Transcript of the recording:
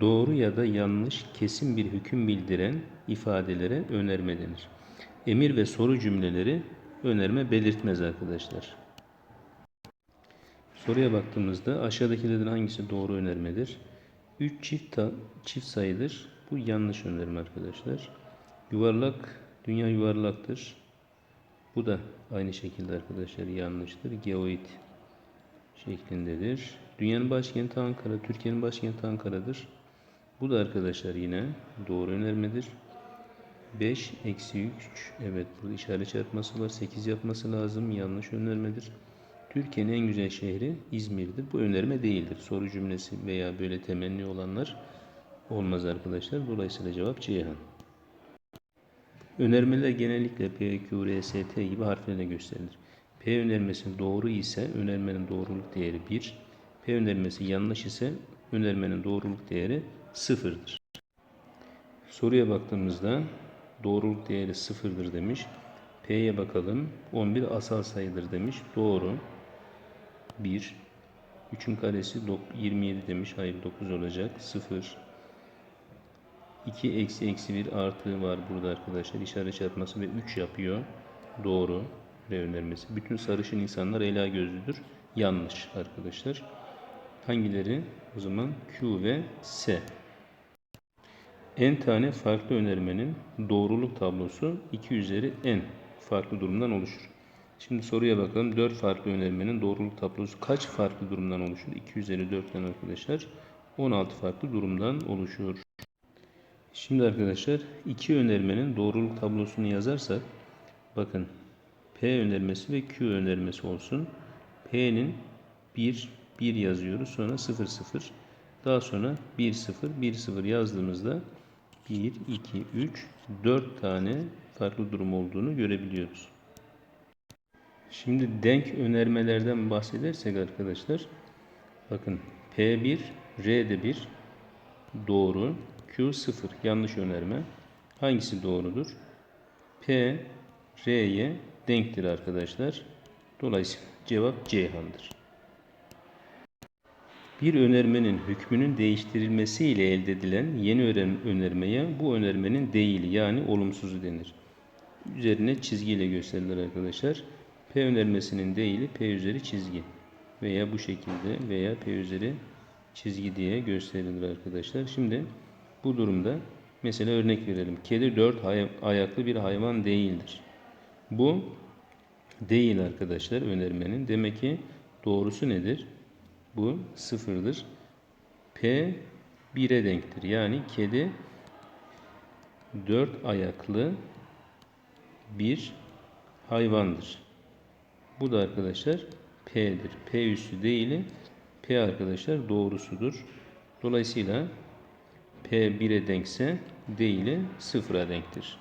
Doğru ya da yanlış kesin bir hüküm bildiren ifadelere önerme denir. Emir ve soru cümleleri önerme belirtmez arkadaşlar. Soruya baktığımızda aşağıdakilerden hangisi doğru önermedir? 3 çift, ta- çift sayıdır. Bu yanlış önerme arkadaşlar. Yuvarlak, dünya yuvarlaktır. Bu da aynı şekilde arkadaşlar yanlıştır. Geoid şeklindedir. Dünyanın başkenti Ankara, Türkiye'nin başkenti Ankara'dır. Bu da arkadaşlar yine doğru önermedir. 5 eksi 3 evet burada işaret çarpması var 8 yapması lazım yanlış önermedir. Türkiye'nin en güzel şehri İzmir'dir. Bu önerme değildir. Soru cümlesi veya böyle temenni olanlar olmaz arkadaşlar. Dolayısıyla cevap Ceyhan. Önermeler genellikle P, Q, R, S, T gibi harflerle gösterilir. P önermesi doğru ise önermenin doğruluk değeri 1. P önermesi yanlış ise önermenin doğruluk değeri 0'dır. Soruya baktığımızda doğruluk değeri 0'dır demiş. P'ye bakalım. 11 asal sayıdır demiş. Doğru. 1. 3'ün karesi dok- 27 demiş. Hayır 9 olacak. 0. 2 eksi eksi 1 artı var burada arkadaşlar. İşaret çarpması ve 3 yapıyor. Doğru. Önermesi. Bütün sarışın insanlar ela gözlüdür. Yanlış arkadaşlar. Hangileri? O zaman Q ve S. N tane farklı önermenin doğruluk tablosu 2 üzeri n farklı durumdan oluşur. Şimdi soruya bakalım. 4 farklı önermenin doğruluk tablosu kaç farklı durumdan oluşur? 2 üzeri 4'ten arkadaşlar 16 farklı durumdan oluşur. Şimdi arkadaşlar iki önermenin doğruluk tablosunu yazarsak bakın P önermesi ve Q önermesi olsun. P'nin 1 1 yazıyoruz. Sonra 0 0. Daha sonra 1 0 1 0 yazdığımızda 1 2 3 4 tane farklı durum olduğunu görebiliyoruz. Şimdi denk önermelerden bahsedersek arkadaşlar bakın P1 R'de 1 doğru Q 0 yanlış önerme hangisi doğrudur? P R'ye denktir arkadaşlar. Dolayısıyla cevap Ceyhan'dır. Bir önermenin hükmünün değiştirilmesiyle elde edilen yeni önermeye bu önermenin değili yani olumsuzu denir. Üzerine çizgiyle gösterilir arkadaşlar. P önermesinin değili P üzeri çizgi veya bu şekilde veya P üzeri çizgi diye gösterilir arkadaşlar. Şimdi bu durumda mesela örnek verelim. Kedi dört ayaklı bir hayvan değildir. Bu değil arkadaşlar önermenin. Demek ki doğrusu nedir? Bu sıfırdır. P 1'e denktir. Yani kedi dört ayaklı bir hayvandır. Bu da arkadaşlar P'dir. P üssü değili P arkadaşlar doğrusudur. Dolayısıyla P 1'e denkse değili sıfıra denktir.